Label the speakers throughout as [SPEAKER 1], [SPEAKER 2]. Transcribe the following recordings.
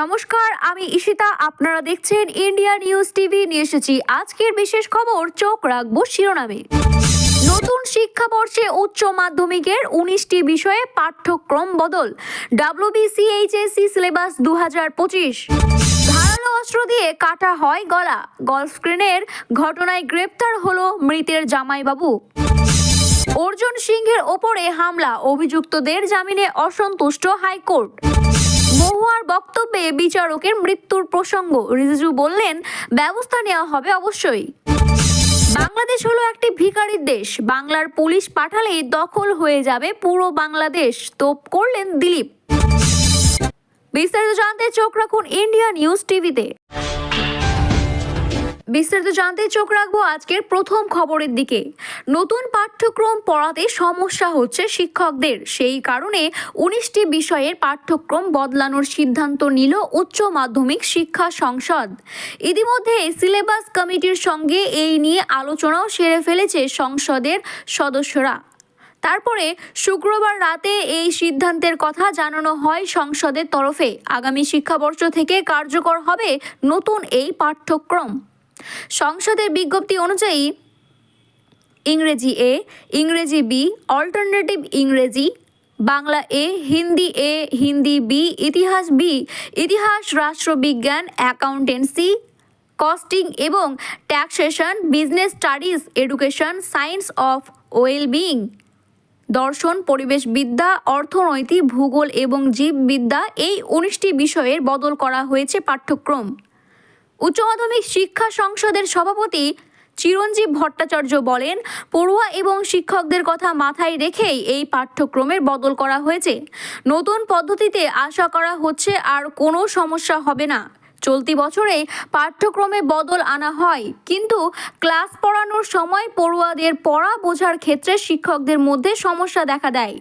[SPEAKER 1] নমস্কার, আমি ঈশিতা। আপনারা দেখছেন ইন্ডিয়া নিউজ টিভি। নিয়ে এসেছি আজকের বিশেষ খবর, চোখ রাখব শিরোনামে। নতুন শিক্ষাবর্ষে উচ্চ মাধ্যমিকের উনিশটি বিষয়ে পাঠ্যক্রম বদল। ডাব্লিউবিসিএইচএসসি সিলেবাস দু হাজার পঁচিশ। ধারালো অস্ত্র দিয়ে কাটা হয় গলা। গলফ স্ক্রিনের ঘটনায় গ্রেপ্তার হলো মৃতের জামাইবাবু। অর্জুন সিংহের ওপরে হামলা, অভিযুক্তদের জামিনে অসন্তুষ্ট হাইকোর্ট। মহুয়ার বক্তব্যে বিচারকের মৃত্যুর প্রসঙ্গ। রিজিজু বললেন, ব্যবস্থা নেওয়া হবে অবশ্যই। বাংলাদেশ হলো একটি ভিকারির দেশ। বাংলার পুলিশ পাঠালেই দখল হয়ে যাবে পুরো বাংলাদেশ। তোপ করলেন দিলীপ। বিস্তারিত জানতে চোখ রাখুন ইন্ডিয়া নিউজ টিভিতে। বিস্তারিত জানতে চোখ রাখব আজকের প্রথম খবরের দিকে। নতুন পাঠ্যক্রম পড়াতে সমস্যা হচ্ছে শিক্ষকদের। সেই কারণে উনিশটি বিষয়ের পাঠ্যক্রম বদলানোর সিদ্ধান্ত নিল উচ্চ মাধ্যমিক শিক্ষা সংসদ। ইতিমধ্যে সিলেবাস কমিটির সঙ্গে এই নিয়ে আলোচনাও সেরে ফেলেছে সংসদের সদস্যরা। তারপরে শুক্রবার রাতে এই সিদ্ধান্তের কথা জানানো হয় সংসদের তরফে। আগামী শিক্ষাবর্ষ থেকে কার্যকর হবে নতুন এই পাঠ্যক্রম। সংসদের বিজ্ঞপ্তি অনুযায়ী, ইংরেজি এ ইংরেজি বি অল্টারনেটিভ ইংরেজি, Bangla A Hindi A Hindi B ইতিহাস বি ইতিহাস, রাষ্ট্রবিজ্ঞান অ্যাকাউন্টেন্সি কস্টিং এবং taxation business studies education science of wellbeing দর্শন পরিবেশবিদ্যা অর্থনৈতিক, ভূগোল এবং জীববিদ্যা এই উনিশটি বিষয়ের বদল করা হয়েছে পাঠ্যক্রম। উচ্চ মাধ্যমিক শিক্ষা সংসদের সভাপতি চিরঞ্জীব ভট্টাচার্য বলেন, পড়ুয়া এবং শিক্ষকদের কথা মাথায় রেখেই এই পাঠ্যক্রমের বদল করা হয়েছে। নতুন পদ্ধতিতে আশা করা হচ্ছে আর কোনো সমস্যা হবে না। চলতি বছরে পাঠ্যক্রমে বদল আনা হয়। কিন্তু ক্লাস পড়ানোর সময় পড়ুয়াদের পড়া বোঝার ক্ষেত্রে শিক্ষকদের মধ্যে সমস্যা দেখা দেয়।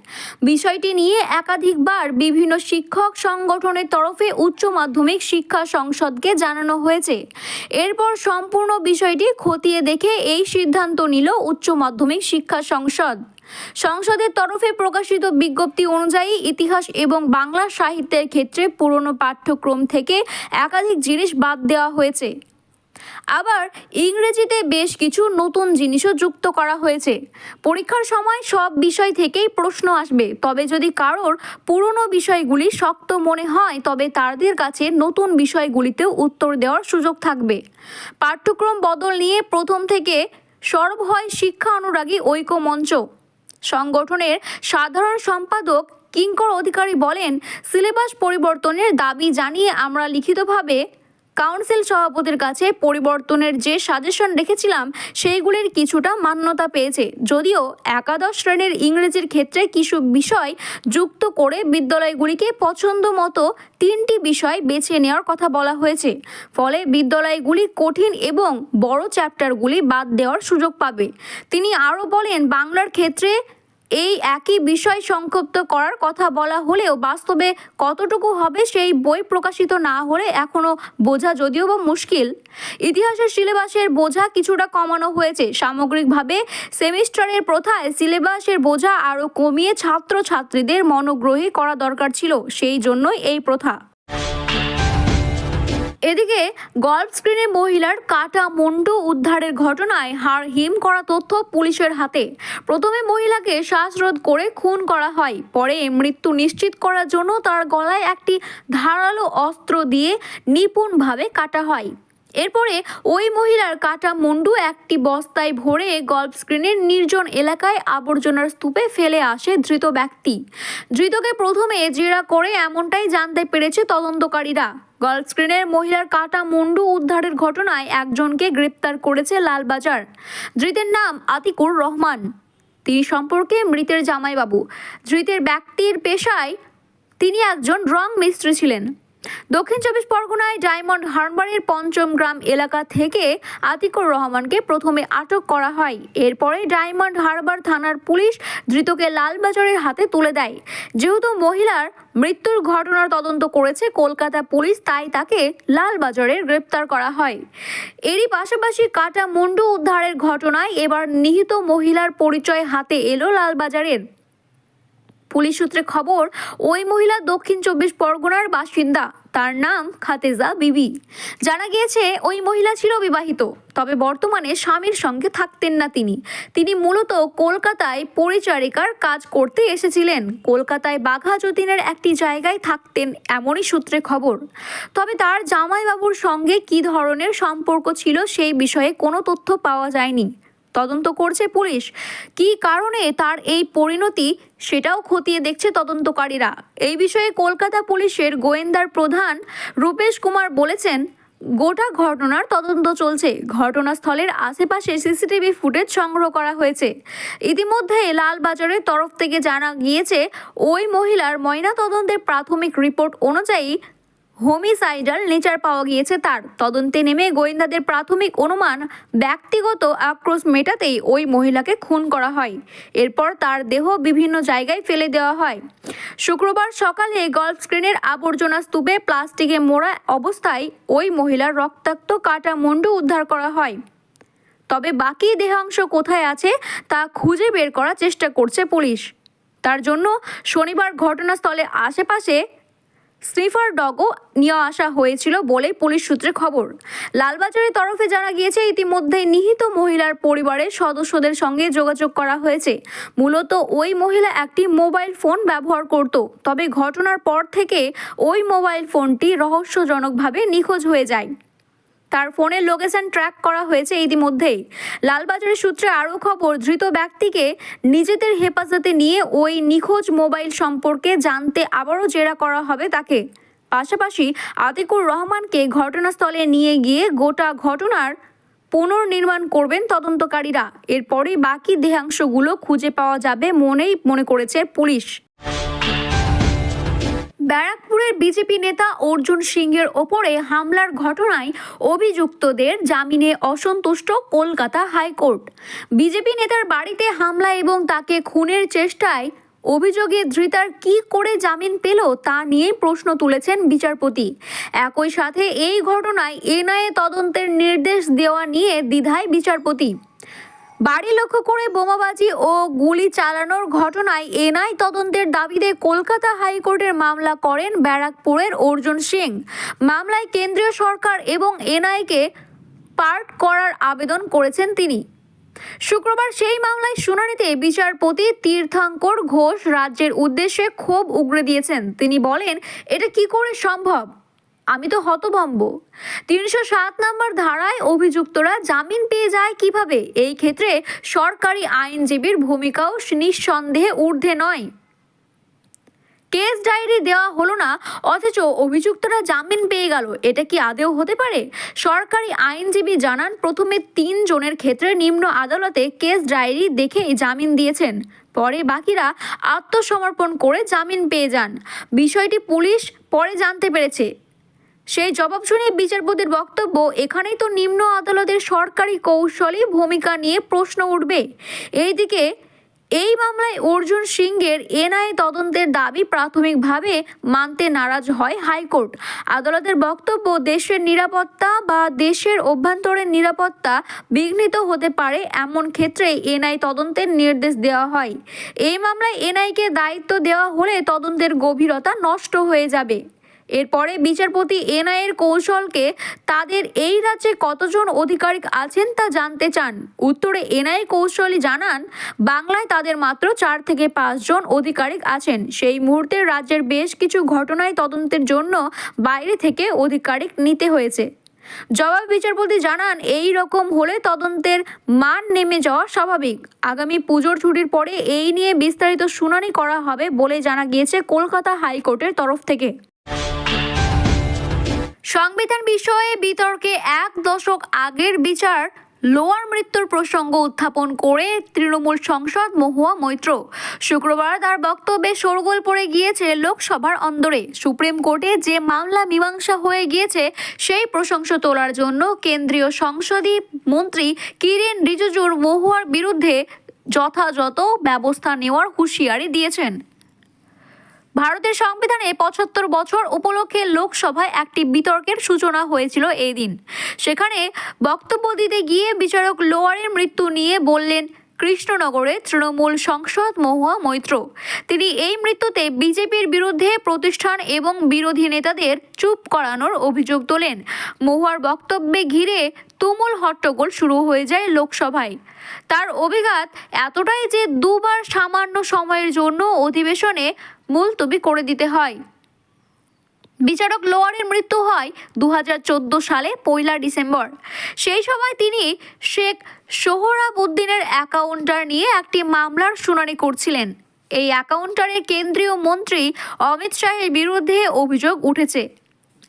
[SPEAKER 1] বিষয়টি নিয়ে একাধিকবার বিভিন্ন শিক্ষক সংগঠনের তরফে উচ্চ মাধ্যমিক শিক্ষা সংসদকে জানানো হয়েছে। এরপর সম্পূর্ণ বিষয়টি খতিয়ে দেখে এই সিদ্ধান্ত নিল উচ্চ মাধ্যমিক শিক্ষা সংসদ। সংসদের তরফে প্রকাশিত বিজ্ঞপ্তি অনুযায়ী ইতিহাস এবং বাংলা সাহিত্যের ক্ষেত্রে পুরনো পাঠ্যক্রম থেকে একাধিক জিনিস বাদ দেওয়া হয়েছে। আবার ইংরেজিতে বেশ কিছু নতুন জিনিসও যুক্ত করা হয়েছে। পরীক্ষার সময় সব বিষয় থেকেই প্রশ্ন আসবে, তবে যদি কারোর পুরনো বিষয়গুলি শক্ত মনে হয়, তবে তাদের কাছে নতুন বিষয়গুলিতেও উত্তর দেওয়ার সুযোগ থাকবে। পাঠ্যক্রম বদল নিয়ে প্রথম থেকে সরব হয় শিক্ষা অনুরাগী ঐক্য মঞ্চ সংগঠনের সাধারণ সম্পাদক কিঙ্কর অধিকারী বলেন, সিলেবাস পরিবর্তনের দাবি জানিয়ে আমরা লিখিতভাবে কাউন্সিল সভাপতির কাছে পরিবর্তনের যে সাজেশন রেখেছিলাম, সেইগুলির কিছুটা মান্যতা পেয়েছে। যদিও একাদশ শ্রেণির ইংরেজির ক্ষেত্রে কিছু বিষয় যুক্ত করে বিদ্যালয়গুলিকে পছন্দ মতো তিনটি বিষয় বেছে নেওয়ার কথা বলা হয়েছে। ফলে বিদ্যালয়গুলি কঠিন এবং বড় চ্যাপ্টারগুলি বাদ দেওয়ার সুযোগ পাবে। তিনি আরও বলেন, বাংলার ক্ষেত্রে এই একই বিষয় সংক্ষিপ্ত করার কথা বলা হলেও বাস্তবে কতটুকু হবে সেই বই প্রকাশিত না হলে এখনও বোঝা যদিও বা মুশকিল। ইতিহাসের সিলেবাসের বোঝা কিছুটা কমানো হয়েছে। সামগ্রিকভাবে সেমিস্টারের প্রথায় সিলেবাসের বোঝা আরও কমিয়ে ছাত্রছাত্রীদের মনোগ্রহী করা দরকার ছিল। সেই জন্যই এই প্রথা। এদিকে গল্ফ স্ক্রিনে মহিলার কাটা মুন্ডু উদ্ধারের ঘটনায় হাড় হিম করা তথ্য পুলিশের হাতে। প্রথমে মহিলাকে শ্বাসরোধ করে খুন করা হয়, পরে মৃত্যু নিশ্চিত করার জন্য তার গলায় একটি ধারালো অস্ত্র দিয়ে নিপুণভাবে কাটা হয়। এরপরে ওই মহিলার কাটা মুন্ডু একটি বস্তায় ভরে গল্ফ স্ক্রিনের নির্জন এলাকায় আবর্জনার স্তূপে ফেলে আসে ধৃত ব্যক্তি। ধৃতকে প্রথমে জেরা করে এমনটাই জানতে পেরেছে তদন্তকারীরা। গল্ফ স্ক্রিনের মহিলার কাটা মুন্ডু উদ্ধারের ঘটনায় একজনকে গ্রেপ্তার করেছে লালবাজার। ধৃতের নাম আতিকুর রহমান। তিনি সম্পর্কে মৃতের জামাইবাবু। ধৃতের ব্যক্তির পেশায় তিনি একজন রং মিস্ত্রি ছিলেন। দক্ষিণ চব্বিশ পরগনায় ডায়মন্ড হারবারের পঞ্চম গ্রাম এলাকা থেকে আতিকুর রহমানকে প্রথমে আটক করা হয়। এরপরে ডায়মন্ড হারবার থানার পুলিশ ধৃতকে লালবাজারের হাতে তুলে দেয়। যেহেতু মহিলার মৃত্যুর ঘটনার তদন্ত করেছে কলকাতা পুলিশ, তাই তাকে লালবাজারের গ্রেপ্তার করা হয়। এরই পাশাপাশি কাটা মুন্ডু উদ্ধারের ঘটনায় এবার নিহিত মহিলার পরিচয় হাতে এলো লালবাজারের। পুলিশ সূত্রে খবর, ওই মহিলা দক্ষিণ চব্বিশ পরগনার বাসিন্দা। তার নাম খাতেজা বিবি। জানা গিয়েছে, ওই মহিলা ছিল বিবাহিত, তবে বর্তমানে স্বামীর সঙ্গে থাকতেন না তিনি। তিনি মূলত কলকাতায় পরিচারিকার কাজ করতে এসেছিলেন। কলকাতায় বাঘা যতীনের একটি জায়গায় থাকতেন, এমনই সূত্রে খবর। তবে তার জামাইবাবুর সঙ্গে কী ধরনের সম্পর্ক ছিল সেই বিষয়ে কোনো তথ্য পাওয়া যায়নি। তদন্ত করছে পুলিশ। কী কারণে তার এই পরিণতি সেটাও খতিয়ে দেখছে তদন্তকারীরা। এই বিষয়ে কলকাতা পুলিশের গোয়েন্দার প্রধান রূপেশ কুমার বলেছেন, গোটা ঘটনার তদন্ত চলছে। ঘটনাস্থলের আশেপাশে সিসিটিভি ফুটেজ সংগ্রহ করা হয়েছে। ইতিমধ্যে লালবাজারের তরফ থেকে জানা গিয়েছে, ওই মহিলার ময়না তদন্তের প্রাথমিক রিপোর্ট অনুযায়ী হোমিসাইডাল নেচার পাওয়া গিয়েছে তার। তদন্তে নেমে গোয়েন্দাদের প্রাথমিক অনুমান, ব্যক্তিগত আক্রোশ মেটাতেই ওই মহিলাকে খুন করা হয়। এরপর তার দেহ বিভিন্ন জায়গায় ফেলে দেওয়া হয়। শুক্রবার সকালে গল্ফ স্ক্রিনের আবর্জনা স্তূপে প্লাস্টিকে মোড়া অবস্থায় ওই মহিলার রক্তাক্ত কাটা মুন্ডু উদ্ধার করা হয়। তবে বাকি দেহাংশ কোথায় আছে তা খুঁজে বের করার চেষ্টা করছে পুলিশ। তার জন্য শনিবার ঘটনাস্থলে আশেপাশে স্নিফার ডগও নিয়ে আসা হয়েছিল বলে পুলিশ সূত্রে খবর। লালবাজারের তরফে জানা গিয়েছে ইতিমধ্যে নিহিত মহিলার পরিবারের সদস্যদের সঙ্গে যোগাযোগ করা হয়েছে। মূলত ওই মহিলা একটি মোবাইল ফোন ব্যবহার করত, তবে ঘটনার পর থেকে ওই মোবাইল ফোনটি রহস্যজনকভাবে নিখোঁজ হয়ে যায়। তার ফোনের লোকেশন ট্র্যাক করা হয়েছে ইতিমধ্যেই। লালবাজারের সূত্রে আরও খবর, ধৃত ব্যক্তিকে নিজেদের হেফাজতে নিয়ে ওই নিখোঁজ মোবাইল সম্পর্কে জানতে আবারও জেরা করা হবে তাকে। পাশাপাশি আতিকুর রহমানকে ঘটনাস্থলে নিয়ে গিয়ে গোটা ঘটনার পুনর্নির্মাণ করবেন তদন্তকারীরা। এরপরে বাকি দেহাংশগুলো খুঁজে পাওয়া যাবে মনেই মনে করেছে পুলিশ। ব্যারাকপুরের বিজেপি নেতা অর্জুন সিংয়ের ওপরে হামলার ঘটনায় অভিযুক্তদের জামিনে অসন্তুষ্ট কলকাতা হাইকোর্ট। বিজেপি নেতার বাড়িতে হামলা এবং তাকে খুনের চেষ্টায় অভিযোগে ধৃতার কি করে জামিন পেল তা নিয়ে প্রশ্ন তুলেছেন বিচারপতি। একই সাথে এই ঘটনায় এনআইএ তদন্তের নির্দেশ দেওয়া নিয়ে দ্বিধায় বিচারপতি। বাড়ি লক্ষ্য করে বোমাবাজি ও গুলি চালানোর ঘটনায় এনআই তদন্তের দাবিতে কলকাতা হাইকোর্টের মামলা করেন ব্যারাকপুরের অর্জুন সিং। মামলায় কেন্দ্রীয় সরকার এবং এনআইকে পার্ট করার আবেদন করেছেন তিনি। শুক্রবার সেই মামলায় শুনানিতে বিচারপতি তীর্থাঙ্কর ঘোষ রাজ্যের উদ্দেশ্যে ক্ষোভ উগরে দিয়েছেন। তিনি বলেন, এটা কি করে সম্ভব? আমি তো হতভম্ব। তিনশো সাত নম্বর ধারায় অভিযুক্তরা জামিন পেয়ে যায় কীভাবে? এই ক্ষেত্রে সরকারি আইনজীবীর ভূমিকাও নিঃসন্দেহে ঊর্ধ্বে নয়। কেস ডায়েরি দেওয়া হলো না, অথচ অভিযুক্তরা জামিন পেয়ে গেল। এটা কি আদেও হতে পারে? সরকারি আইনজীবী জানান, প্রথমে তিন জনের ক্ষেত্রে নিম্ন আদালতে কেস ডায়েরি দেখেই জামিন দিয়েছেন। পরে বাকিরা আত্মসমর্পণ করে জামিন পেয়ে যান। বিষয়টি পুলিশ পরে জানতে পেরেছে। সেই জবাব শুনে বিচারপতির বক্তব্য, এখানেই তো নিম্ন আদালতের সরকারি কৌশলী ভূমিকা নিয়ে প্রশ্ন উঠবে। এইদিকে, এই মামলায় অর্জুন সিংয়ের এনআই তদন্তের দাবি প্রাথমিকভাবে মানতে নারাজ হয় হাইকোর্ট। আদালতের বক্তব্য, দেশের নিরাপত্তা বা দেশের অভ্যন্তরের নিরাপত্তা বিঘ্নিত হতে পারে এমন ক্ষেত্রে এনআই তদন্তের নির্দেশ দেওয়া হয়। এই মামলায় এনআইকে দায়িত্ব দেওয়া হলে তদন্তের গভীরতা নষ্ট হয়ে যাবে। এরপরে বিচারপতি এনআইয়ের কৌশলকে তাদের এই রাজ্যে কতজন আধিকারিক আছেন তা জানতে চান। উত্তরে এনআই কৌশলী জানান, বাংলায় তাদের মাত্র চার থেকে পাঁচজন আধিকারিক আছেন। সেই মুহূর্তে রাজ্যের বেশ কিছু ঘটনায় তদন্তের জন্য বাইরে থেকে আধিকারিক নিতে হয়েছে। জবাব বিচারপতি জানান, এই রকম হলে তদন্তের মান নেমে যাওয়া স্বাভাবিক। আগামী পুজোর ছুটির পরে এই নিয়ে বিস্তারিত শুনানি করা হবে বলে জানা গিয়েছে কলকাতা হাইকোর্টের তরফ থেকে। সংবিধান বিষয়ে বিতর্কে এক দশক আগের বিচার, লোয়ার মৃত্যুর প্রসঙ্গ উত্থাপন করে তৃণমূল সংসদ মহুয়া মৈত্র। শুক্রবার তার বক্তব্যে শোরগোল পড়ে গিয়েছে লোকসভার অন্দরে। সুপ্রিম কোর্টে যে মামলা মীমাংসা হয়ে গিয়েছে, সেই প্রশংসা তোলার জন্য কেন্দ্রীয় সংসদীয় মন্ত্রী কিরেন রিজিজুর মহুয়ার বিরুদ্ধে যথাযথ ব্যবস্থা নেওয়ার হুঁশিয়ারি দিয়েছেন। ভারতের সংবিধানে পঁচাত্তর বছর উপলক্ষে লোকসভায় একটি বিতর্কের সূচনা হয়েছিল এই দিন। সেখানে বক্তব্য দিতে গিয়ে বিচারক লোয়ারের মৃত্যু নিয়ে বললেন, কৃষ্ণনগরে তৃণমূল সংসদ মহুয়া মৈত্র। তিনি এই মৃত্যুতে বিজেপির বিরুদ্ধে প্রতিষ্ঠান এবং বিরোধী নেতাদের চুপ করানোর অভিযোগ তোলেন। মহুয়ার বক্তব্যে ঘিরে তুমুল হট্টগোল শুরু হয়ে যায় লোকসভায়। তার অভিঘাত এতটাই যে দুবার সামান্য সময়ের জন্য অধিবেশনে মুলতবি করে দিতে হয়। বিচারক লোয়ারের মৃত্যু হয় দু হাজার চোদ্দ সালে, পয়লা ডিসেম্বর। সেই সময় তিনি শেখ সোহরাবুদ্দিনের অ্যাকাউন্টার নিয়ে একটি মামলার শুনানি করছিলেন। এই অ্যাকাউন্টারে কেন্দ্রীয় মন্ত্রী অমিত শাহের বিরুদ্ধে অভিযোগ উঠেছে।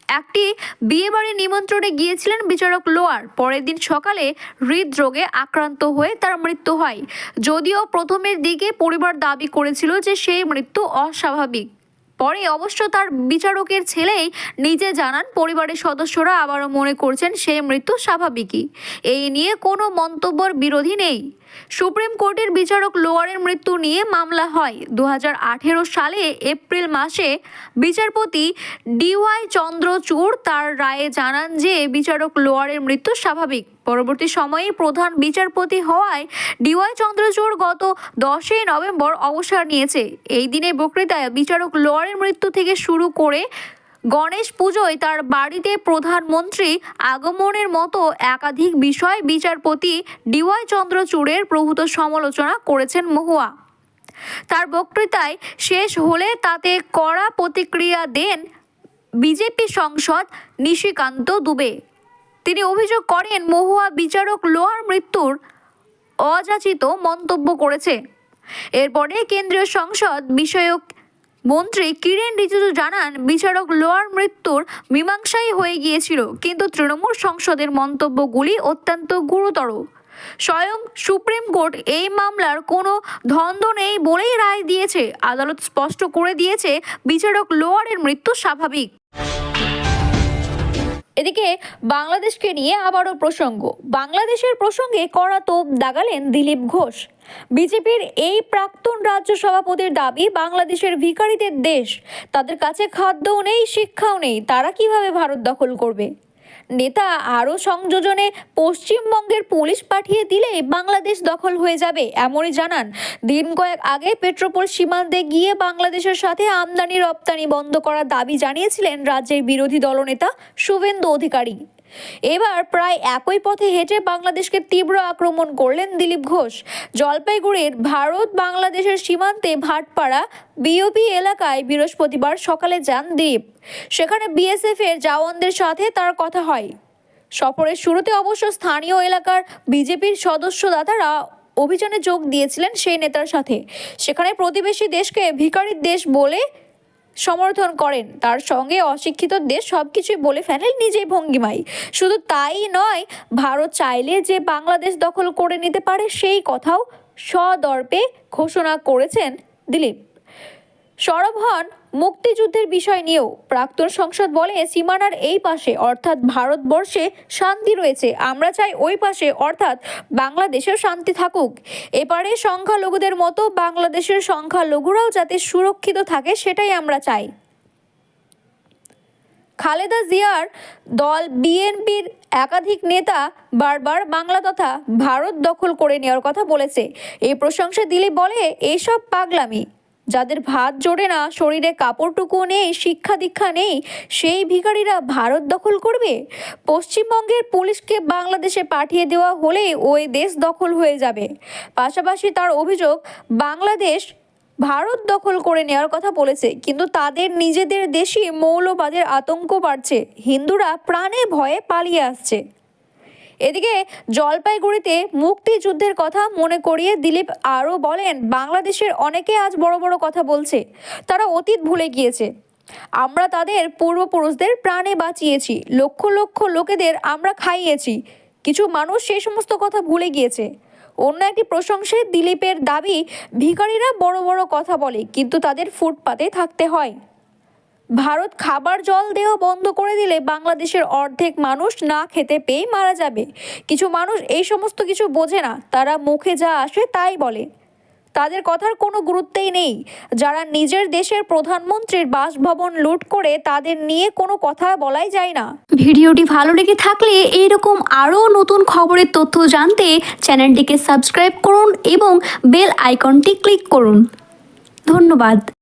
[SPEAKER 1] একটি বিয়েবাড়ির নিমন্ত্রণে গিয়েছিলেন বিচারক লোয়ার। পরের দিন সকালে হৃদরোগে আক্রান্ত হয়ে তার মৃত্যু হয়। যদিও প্রথমের দিকে পরিবার দাবি করেছিল যে সেই মৃত্যু অস্বাভাবিক। পরে অবশ্য তার বিচারকের ছেলেই নিজে জানান, পরিবারের সদস্যরা আবারও মনে করছেন সে মৃত্যু স্বাভাবিকই। এই নিয়ে কোনো মন্তব্যর বিরোধী নেই। সুপ্রিম কোর্টের বিচারক লোয়ারের মৃত্যু নিয়ে মামলা হয়। দু হাজার আঠেরো সালে এপ্রিল মাসে বিচারপতি ডিওয়াই চন্দ্রচূড় তার রায়ে জানান যে, বিচারক লোয়ারের মৃত্যু স্বাভাবিক। পরবর্তী সময়ে প্রধান বিচারপতি হওয়ায় ডিওয়াই চন্দ্রচূড় গত দশই নভেম্বর অবসর নিয়েছে। এই দিনে বক্তৃতায় বিচারক লোয়ারের মৃত্যু থেকে শুরু করে গণেশ পুজোয় তার বাড়িতে প্রধানমন্ত্রী আগমনের মতো একাধিক বিষয় বিচারপতি ডিওয়াই চন্দ্রচূড়ের প্রভূত সমালোচনা করেছেন মহুয়া। তার বক্তৃতায় শেষ হলে তাতে কড়া প্রতিক্রিয়া দেন বিজেপি সংসদ নিশিকান্ত দুবে। তিনি অভিযোগ করেন, মহুয়া বিচারক লোহার মৃত্যুর অযাচিত মন্তব্য করেছে। এরপরে কেন্দ্রীয় সংসদ বিষয়ক মন্ত্রী কিরেন রিজিজু জানান, বিচারক লোয়ার মৃত্যুর মীমাংসাই হয়ে গিয়েছিল, কিন্তু তৃণমূল সংসদের মন্তব্যগুলি অত্যন্ত গুরুতর। স্বয়ং সুপ্রিম কোর্ট এই মামলার কোনো ধন্দ নেই বলেই রায় দিয়েছে। আদালত স্পষ্ট করে দিয়েছে, বিচারক লোয়ারের মৃত্যু স্বাভাবিক। এদিকে বাংলাদেশকে নিয়ে আবারও প্রসঙ্গ। বাংলাদেশের প্রসঙ্গে কড়া তোপ দাগালেন দিলীপ ঘোষ। বিজেপির এই প্রাক্তন রাজ্য সভাপতির দাবি, বাংলাদেশের ভিখারিদের দেশ, তাদের কাছে খাদ্যও নেই, শিক্ষাও নেই, তারা কীভাবে ভারত দখল করবে? নেতা আরও সংযোজনে পশ্চিমবঙ্গের পুলিশ পাঠিয়ে দিলে বাংলাদেশ দখল হয়ে যাবে, এমনই জানান। দিন কয়েক আগে পেট্রোপোল সীমান্তে গিয়ে বাংলাদেশের সাথে আমদানি রপ্তানি বন্ধ করার দাবি জানিয়েছিলেন রাজ্যের বিরোধী দলনেতা শুভেন্দু অধিকারী। এবার প্রায় একই পথে হেঁটে বাংলাদেশকে তীব্র আক্রমণ করলেন দিলীপ ঘোষ। জলপাইগুড়ির ভারত বাংলাদেশের সীমান্তে ভাটপাড়া বিওপি এলাকায় বৃহস্পতিবার সকালে যান দিলীপ। সেখানে বিএসএফ এর জওয়ানদের সাথে তার কথা হয়। সফরের শুরুতে অবশ্য স্থানীয় এলাকার বিজেপির সদস্যদাতারা অভিযানে যোগ দিয়েছিলেন সেই নেতার সাথে। সেখানে প্রতিবেশী দেশকে ভিখারির দেশ বলে সমর্থন করেন। তার সঙ্গে অশিক্ষিত দেশ সব কিছুই বলে ফেলেন নিজেই ভঙ্গিমাই। শুধু তাই নয়, ভারত চাইলে যে বাংলাদেশ দখল করে নিতে পারে সেই কথাও সদর্পে ঘোষণা করেছেন দিলীপ। সরব হন মুক্তিযুদ্ধের বিষয় নিয়েও প্রাক্তন সংসদ বলে সীমানার এই পাশে, অর্থাৎ ভারতবর্ষে শান্তি রয়েছে, আমরা চাই ওই পাশে, অর্থাৎ বাংলাদেশেও শান্তি থাকুক। এপারে সংখ্যালঘুদের মতো বাংলাদেশের সংখ্যালঘুরাও যাতে সুরক্ষিত থাকে, সেটাই আমরা চাই। খালেদা জিয়ার দল বিএনপির একাধিক নেতা বারবার বাংলা তথা ভারত দখল করে নেওয়ার কথা বলেছে। এই প্রশংসা দিলীপ বলে, এসব পাগলামি। যাদের ভাত জোড়ে না, শরীরে কাপড়টুকু নেই, শিক্ষা দীক্ষা নেই, সেই ভিখারিরা ভারত দখল করবে? পশ্চিমবঙ্গের পুলিশকে বাংলাদেশে পাঠিয়ে দেওয়া হলে ওই দেশ দখল হয়ে যাবে। পাশাপাশি তার অভিযোগ, বাংলাদেশ ভারত দখল করে নেওয়ার কথা বলেছে, কিন্তু তাদের নিজেদের দেশে মৌলবাদের আতঙ্ক বাড়ছে। হিন্দুরা প্রাণে ভয়ে পালিয়ে আসছে। এদিকে জলপাইগুড়িতে মুক্তিযুদ্ধের কথা মনে করিয়ে দিলীপ আরও বলেন, বাংলাদেশের অনেকে আজ বড় বড় কথা বলছে, তারা অতীত ভুলে গিয়েছে। আমরা তাদের পূর্বপুরুষদের প্রাণে বাঁচিয়েছি, লক্ষ লক্ষ লোকেদের আমরা খাইয়েছি, কিছু মানুষ সেই সমস্ত কথা ভুলে গিয়েছে। অন্য একটি প্রশংসে দিলীপের দাবি, ভিখারিরা বড় বড় কথা বলে, কিন্তু তাদের ফুটপাতে থাকতে হয়। ভারত খাবার জল দেওয়া বন্ধ করে দিলে বাংলাদেশের অর্ধেক মানুষ না খেতে পেয়ে মারা যাবে। কিছু মানুষ এই সমস্ত কিছু বোঝে না, তারা মুখে যা আসে তাই বলে। তাদের কথার কোনো গুরুত্বই নেই। যারা নিজের দেশের প্রধানমন্ত্রীর বাসভবন লুট করে তাদের নিয়ে কোনো কথা বলাই যায় না। ভিডিওটি ভালো লেগে থাকলে এইরকম আরও নতুন খবরের তথ্য জানতে চ্যানেলটিকে সাবস্ক্রাইব করুন এবং বেল আইকনটি ক্লিক করুন। ধন্যবাদ।